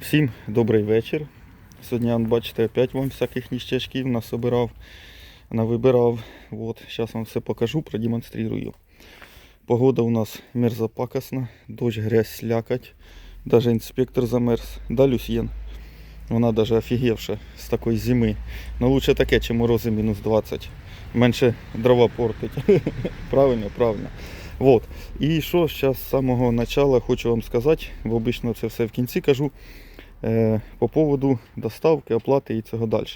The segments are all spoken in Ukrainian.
Всім добрий вечір. Сьогодні, бачите, опять вам всяких ніщачків насобирав, навибирав. Вот, зараз вам все покажу, продемонструю. Погода у нас мерзопакосна, дощ, грязь, слякоть. Даже інспектор замерз. Да, Люсьєн? Вона даже офігевша з такої зими. Ну лучше таке, чим морози мінус 20. Менше дрова портить. правильно, правильно. Вот. І що зараз з самого початку хочу вам сказати, бо обично це все в кінці кажу, по поводу доставки, оплати і цього далі.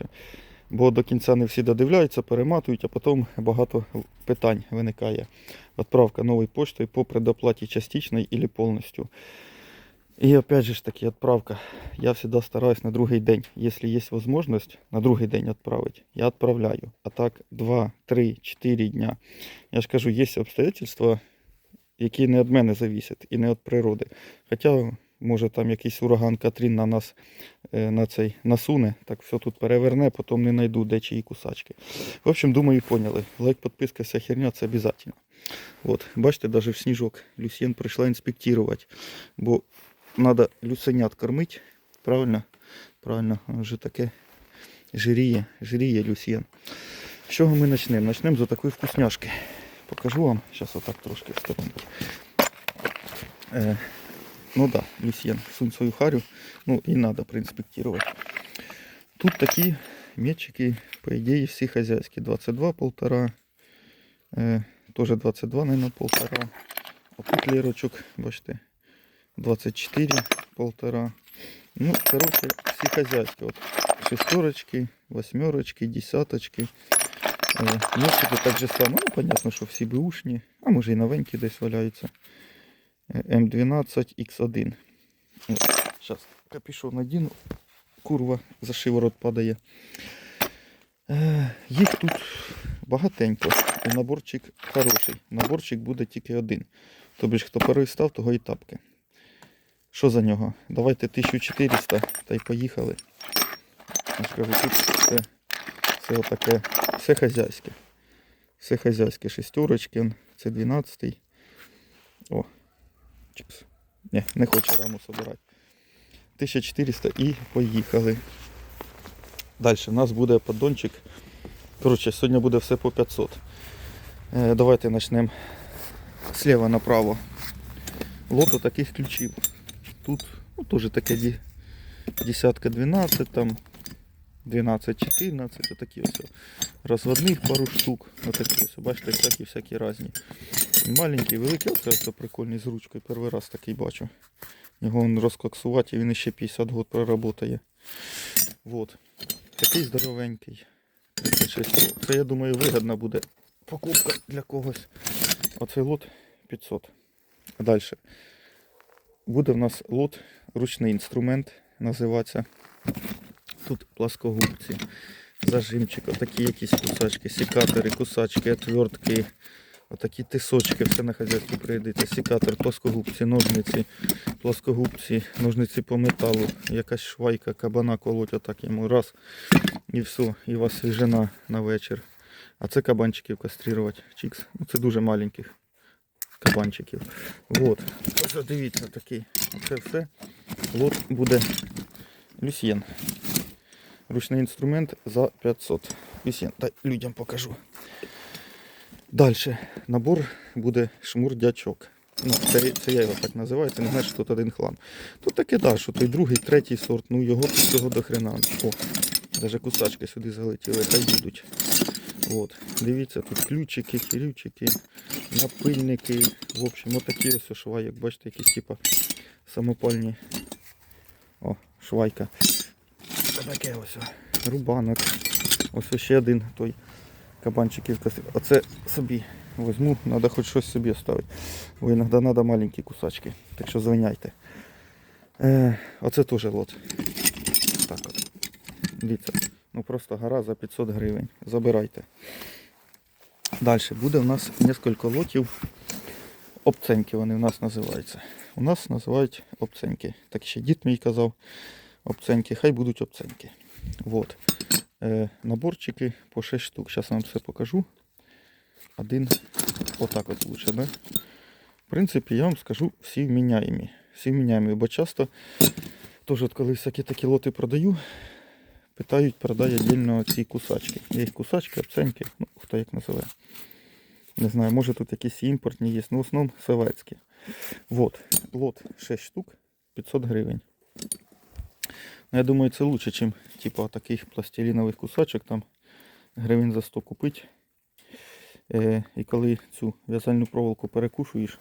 Бо до кінця не всі додивляються, перематують, а потім багато питань виникає. Відправка новою поштою по предоплаті частичної або повністю. І опять же ж таки, відправка. Я завжди стараюсь на другий день. Якщо є можливість, на другий день відправити, я відправляю. А так 2, 3, 4 дня. Я ж кажу, є обстоятельства, які не від мене зависять і не від природи. Хоча, може, там якийсь ураган Катрін на нас е, на цей насуне, так все тут переверне, потім не знайду де чиї кусачки. В общем, думаю, поняли. Лайк, підписка, вся херня це обов'язково. От, бачите, навіть в сніжок Люсьєн прийшла інспектувати, бо треба люсенят кормити. Правильно? Правильно, вже таке жиріє, жиріє Люсьєн. З чого ми почнемо? Почнемо з такої вкусняшки. Покажу вам. Зараз отак трошки в сторонку. Е, ну да, Люсьєн, сунь свою харю. Ну і треба проінспектувати. Тут такі метчики, по ідеї, всі хазяйські. 22 полтора. Е, теж 22, наверное, полтора. А тут лірочок, бачите, 24 полтора. Ну, короче, всі хазяйські. От шестерочки, восьмерочки, десяточки. Е, Носики так же само. Ну, понятно, що всі беушні, а може і новенькі десь валяються. Е, М12 X1. Зараз капюшон надіну. Курва за шиворот падає. Е, Їх тут багатенько. І наборчик хороший. Наборчик буде тільки один. Тобто, хто перший став, того і тапки. Що за нього? Давайте 1400 та й поїхали. Я ж кажу, тут все, все отаке, все хазяйське. Все хазяйське. Шестерочки, це 12. О, чикс. Не, не хоче раму собирати. 1400 і поїхали. Далі у нас буде поддончик. Коротше, сьогодні буде все по 500. Е, давайте почнемо слева направо. Лото таких ключів. Тут ну, теж таке десятка 12, там 12-14, отакі ось. Розводних пару штук. Отакі ось. Бачите, всякі всякі різні. І маленькі, великі. Оце, оце прикольний з ручкою. Перший раз такий бачу. Його він розкоксувати, він ще 50 років проработає. Вот. Такий здоровенький. Це, я думаю, вигідна буде покупка для когось. Оцей лот 500. А далі. Буде в нас лот, ручний інструмент називається. Тут пласкогубці, зажимчик, отакі якісь кусачки, секатори, кусачки, отвертки, отакі тисочки, все на хазяйстві прийдеться. Секатор, плоскогубці, ножниці, плоскогубці, ножниці по металу, якась швайка, кабана колоть, отак йому раз. І все, і у вас свіжина на вечір. А це кабанчиків каструвати. Чікс. Ну, це дуже маленьких кабанчиків. Вот. Дивіться такий. Це все. Лот буде Люсьєн. Ручний інструмент за 500. Люсьєн, дай людям покажу. Далі. Набор буде шмурдячок. Ну, це, це я його так називаю, це не значить, що тут один хлам. Тут таке, да, що той другий, третій сорт, ну його тут всього до хрена. О, навіть кусачки сюди залетіли, хай будуть. От. Дивіться, тут ключики, кирівчики, напильники. В общем, отакі ось швайок. Бачите, якісь типа самопальні. О, швайка. Таке ось. Рубанок. Ось ще один той кабанчиків. кас- Оце собі возьму, треба хоч щось собі оставити. Бо іноді треба маленькі кусачки. Так що звиняйте. Е, оце теж лот. Так от. Дивіться. Ну просто гора за 500 гривень. Забирайте. Далі буде у нас кілька лотів. Обценьки вони у нас називаються. У нас називають обценьки. Так ще дід мій казав. Обценьки, хай будуть обценьки. Вот. Е, наборчики по 6 штук. Зараз вам все покажу. Один отак от лучше, да? В принципі, я вам скажу всі вміняємі. Всі вміняємі, бо часто Теж от коли всякі такі лоти продаю, питають, продай віддільно ці кусачки. Є їх кусачки, обценьки, ну хто як називає. Не знаю, може тут якісь імпортні є, ну в основному советські. Вот, лот 6 штук, 500 гривень. Ну, я думаю, це лучше, ніж типу, таких пластилінових кусачок там гривень за 100 купити. Е, і коли цю в'язальну проволоку перекушуєш,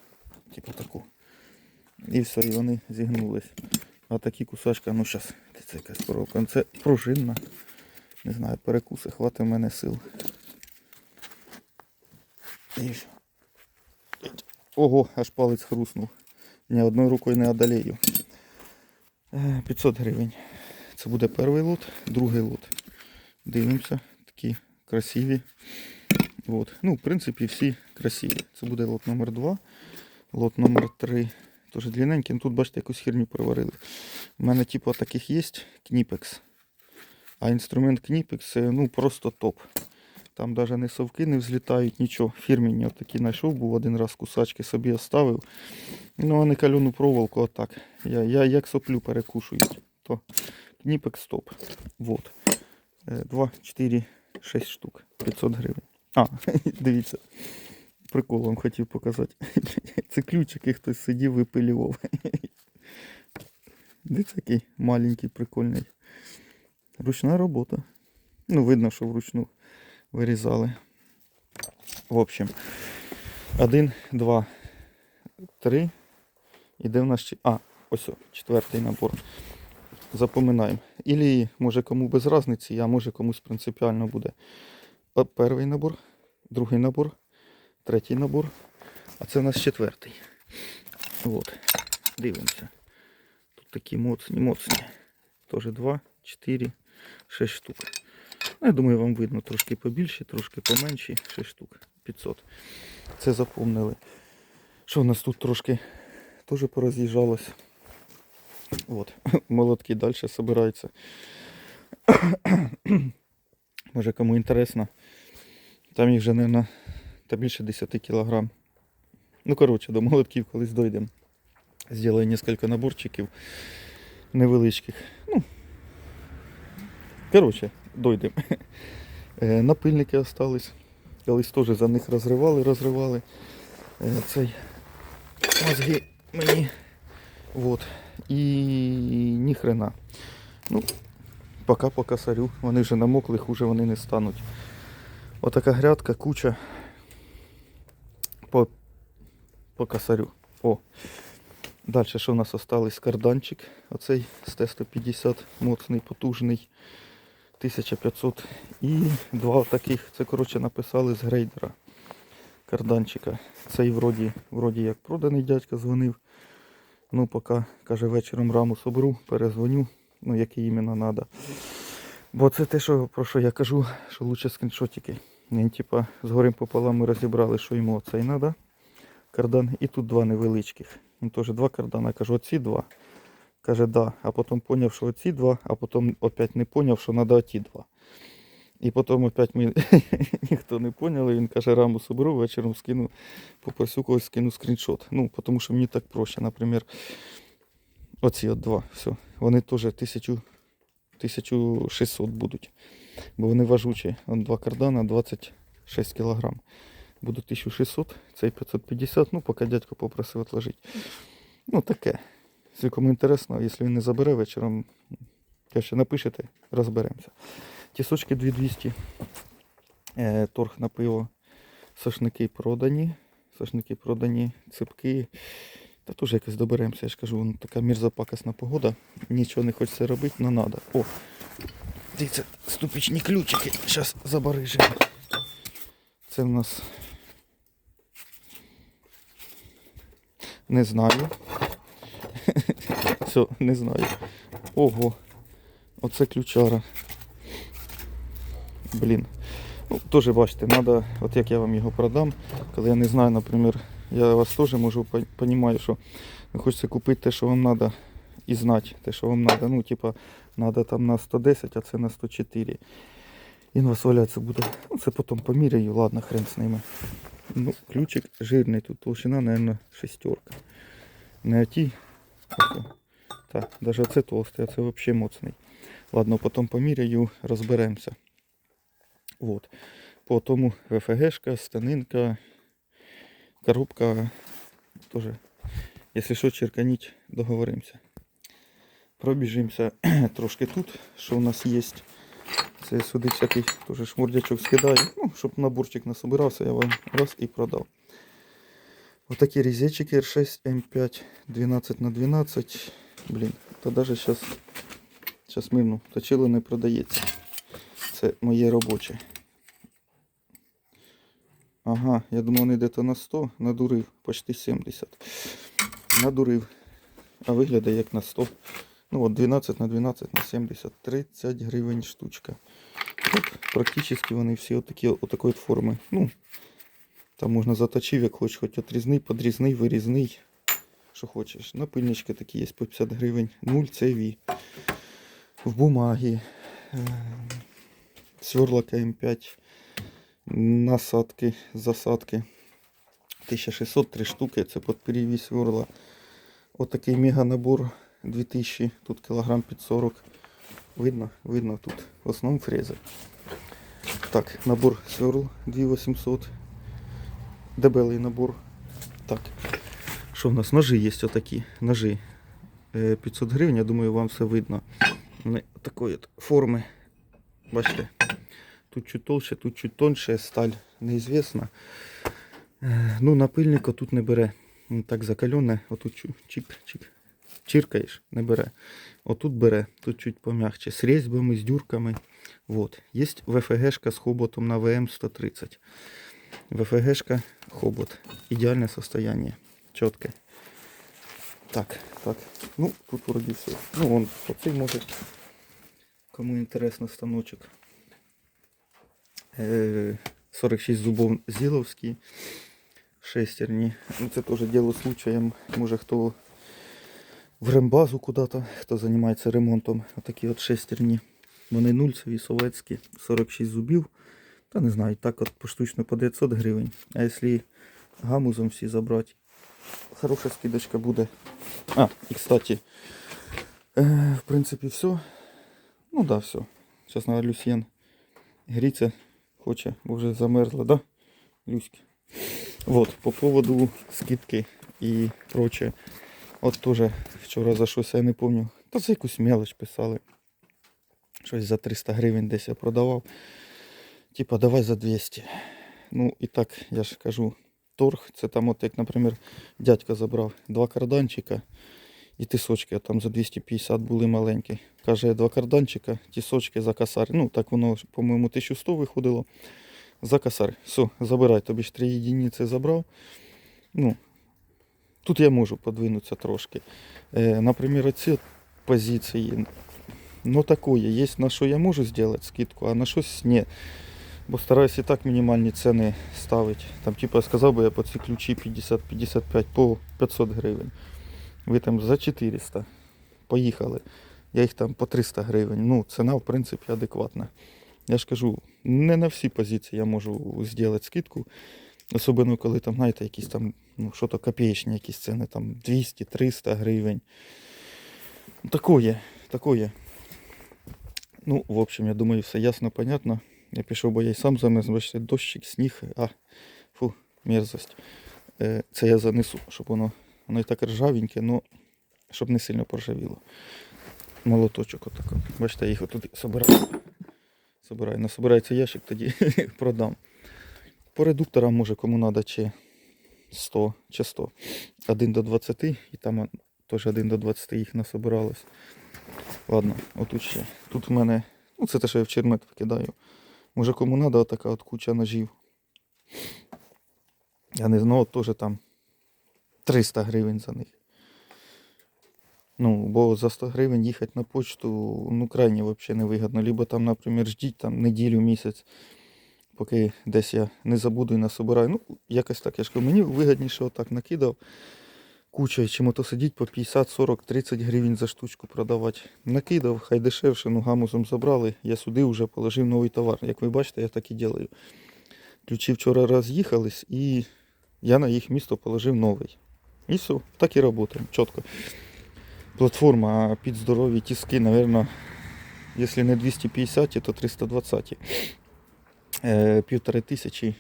типу таку, і все, і вони зігнулись. А такі кусачка, ну зараз, це якась проволока. Ну, Це пружинна. Не знаю, перекуси, хватить в мене сил. І. Ого, аж палець хруснув. Ні одною рукою не одолею. Е, 500 гривень. Це буде перший лот, другий лот. Дивимося, такі красиві. От. Ну, в принципі, всі красиві. Це буде лот номер 2 лот номер 3 Теж длинненький. Ну, тут, бачите, якусь херню приварили. У мене, типу, таких є Кніпекс. А інструмент Кніпекс ну, просто топ. Там навіть не совки не взлітають, нічого. Фірмені отакі знайшов, був один раз кусачки собі оставив. Ну, а не кальону проволоку отак. Я, я як соплю перекушують. То Кніпекс топ. Вот. 2, 4, 6 штук. 500 гривень. А, дивіться. Прикол вам хотів показати. Це ключик, і хтось сидів випилював. Дивіться, який маленький, прикольний. Ручна робота. Ну, видно, що вручну вирізали. В общем, один, два, три. Іде в нас. А, ось, о, четвертий набор. Запоминаємо. Ілі може кому без різниці, а може комусь принципіально буде. Перший набор, другий набор, третій набор. А це у нас четвертий. От. Дивимося. Тут такі моцні, моцні. Теж 2, 4, 6 штук. Ну, я думаю, вам видно трошки побільше, трошки поменші. 6 штук. 500. Це запомнили. Що в нас тут трошки теж пороз'їжджалось. От. Молотки далі збираються. Може кому інтересно. Там їх вже, мабуть, більше 10 кілограм. Ну, коротше, до молотків колись дойдемо. Зробили кілька наборчиків невеличких. Ну, коротше, дойдемо. Е, Напильники остались. Колись теж за них розривали, розривали. Е, Цей мозги мені. Вот. І ніхрена. Ну, поки по косарю. Вони вже намокли, хуже вони не стануть. Отака грядка, куча по, по косарю. О. Далі що в нас осталось? Карданчик. Оцей з Т-150 моцний, потужний. 1500. І два таких, це коротше написали з грейдера карданчика. Цей вроді, вроді як проданий дядька дзвонив. Ну, поки, каже, вечором раму соберу, перезвоню, ну, який іменно треба. Бо це те, що, про що я кажу, що лучше скріншотики. Він, типа, з горем пополам ми розібрали, що йому оцей треба. Кардан. І тут два невеличких. Він теж два кардана. Кажу, оці два. Каже, да. А потім зрозумів, що оці два, а потім опять не зрозумів, що треба оті два. І потім опять ми ніхто не поняли. Він каже, раму соберу, вечором скину, попросю когось скину скріншот. Ну, тому що мені так проще, наприклад, оці от два. Все. Вони теж 1600 будуть. Бо вони важучі. Вон два кардана 26 кг. Буде 1600, цей 550, ну поки дядько попросив відложити. Ну таке. Якщо кому інтересно, якщо він не забере вечором, ще напишете, розберемося. Тісочки 2200. Е, торг на пиво. Сошники продані. Сошники продані, ципки. Та теж якось доберемося, я ж кажу, ну, така мірзопакосна погода. Нічого не хочеться робити, але треба. О! Дивіться, ступічні ключики. Зараз забарижимо. Це в нас. Не знаю. Все, не знаю. Ого. Оце ключара. Блін. Ну, теж бачите, треба, от як я вам його продам, коли я не знаю, наприклад, я вас теж можу розумію, що хочеться купити те, що вам треба, і знати те, що вам треба. Ну, типа, треба там на 110, а це на 104. Він у вас валятися буде. Ну, це потім поміряю, ладно, хрен з ними. Ну, ключик жирний, тут толщина, мабуть, шестерка. Не оті, Так, даже оце толстий, а це взагалі моцний. Ладно, потім поміряю, розберемося. Вот. По тому ВФГшка, станинка, коробка тоже. Якщо що, черканіть, договоримося. Пробіжимося трошки тут, що у нас є. Це сюди всякий теж шмурдячок скидаю. Ну, щоб наборчик насобирався, я вам раз і продав. Отакі резечики R6 M5 12 на 12. Блін, то даже зараз зараз мирно точило не продається. Це моє робоче. Ага, я думав, вони десь на 100, надурив, почти 70. Надурив. А виглядає як на 100. Ну от 12 на 12 на 70, 30 гривень штучка. От, практично вони всі отакі, отакої форми. Ну, там можна заточив, як хочеш, хоч отрізний, подрізний, вирізний. Що хочеш. Напильнички такі є по 50 гривень. 0 CV. В бумагі. Е, Сверла КМ5. Насадки, засадки. 1600 3 штуки. Це під перевіз сверла. Отакий мега набор 2000. Тут кілограм під 40. Видно, видно тут. В основному фрези. Так, набор сверл 2800. Дебелий набор. Так. Що в нас? Ножи є отакі. Ножи. Е, 500 гривень, я думаю, вам все видно. Вони такої от форми. Бачите? Тут чуть толще, тут чуть тоньше, сталь неізвісна. Е, Ну, напильника тут не бере. Так закалене, отут чик-чик. Чиркаєш, не бере. Отут бере, тут чуть пом'якче. З різьбами, з дюрками. Вот. Є ВФГшка з хоботом на ВМ-130. ВФГшка, хобот. Идеальное состояние. Четкое. Так, так. Ну, тут вроде все. Ну, он оцей може. Кому интересно станочок. Е, 46 зубов Зіловський. Шестерні. Ну, це теж діло случаєм. Може хто в рембазу куди-то, хто займається ремонтом. Отакі от шестерні. Вони нульцеві, советські, 46 зубів. Та не знаю, так от поштучно по 900 гривень. А якщо гамузом всі забрати, хороша скидочка буде. А, і кстати, е, в принципі, все. Ну да, все. Зараз на Люсьєн гріться хоче, бо вже замерзла, да? Люськи. Вот, по поводу скидки і прочее. От теж вчора за щось я не пам'ятаю. Та за якусь мелоч писали. Щось за 300 гривень десь я продавав. Типа давай за 200. Ну і так, я ж кажу, торг, це там, от як, наприклад, дядька забрав два карданчика і тисочки, а там за 250 були маленькі. Каже, два карданчика, тісочки за косарь. Ну, так воно, по-моєму, 1100 виходило. За косарь. Все, забирай, тобі ж 3 єдиниці забрав. Ну, тут я можу подвинутися трошки. Е, наприклад, оці позиції. Ну, такое. Є на що я можу зробити скидку, а на щось ні. Бо стараюсь і так мінімальні ціни ставити. Там, типу, я сказав би я по ці ключі 50-55 по 500 гривень. Ви там за 400 поїхали. Я їх там по 300 гривень. Ну, ціна, в принципі, адекватна. Я ж кажу, не на всі позиції я можу зробити скидку. Особливо, коли там, знаєте, якісь там, ну, що то копеечні якісь ціни, там 200-300 гривень. Такое, такое. Ну, в общем, я думаю, все ясно, понятно. Я пішов, бо я й сам замерз, бачите, дощик, сніг, а, фу, мерзость. Е, Це я занесу, щоб воно, воно і так ржавеньке, ну, щоб не сильно поржавіло. Молоточок отако. Бачите, я їх отут собираю. Собираю. Насобирається ящик, тоді продам. По редукторам, може, кому треба, чи 100, чи 100. 1 до 20, і там теж 1 до 20 їх насобиралось. Ладно, отут ще. Тут в мене, ну це те, що я в чермет викидаю. Може кому треба така от куча ножів. Я не знаю, теж там 300 гривень за них. Ну, бо за 100 гривень їхати на почту, ну, крайне взагалі невигідно. Либо там, наприклад, ждіть там неділю, місяць, поки десь я не забуду і насобираю. Ну, якось так. Я ж кажу, мені вигідніше отак накидав куча, чим ото сидіть по 50, 40, 30 гривень за штучку продавати. Накидав, хай дешевше, ну гамузом забрали. Я сюди вже положив новий товар. Як ви бачите, я так і ділаю. Ключі вчора роз'їхались і я на їх місто положив новий. І все, так і працюємо, чітко. Платформа, під здорові тиски, мабуть, якщо не 250, то 320. Е, півтори тисячі.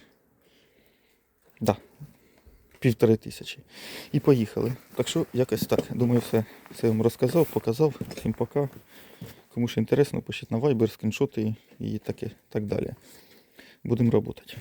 Да. Півтори тисячі. І поїхали. Так що якось так. Думаю, все, все вам розказав, показав. Всім пока. Кому ж інтересно, пишіть на Viber, скріншоти і таке, так далі. Будемо працювати.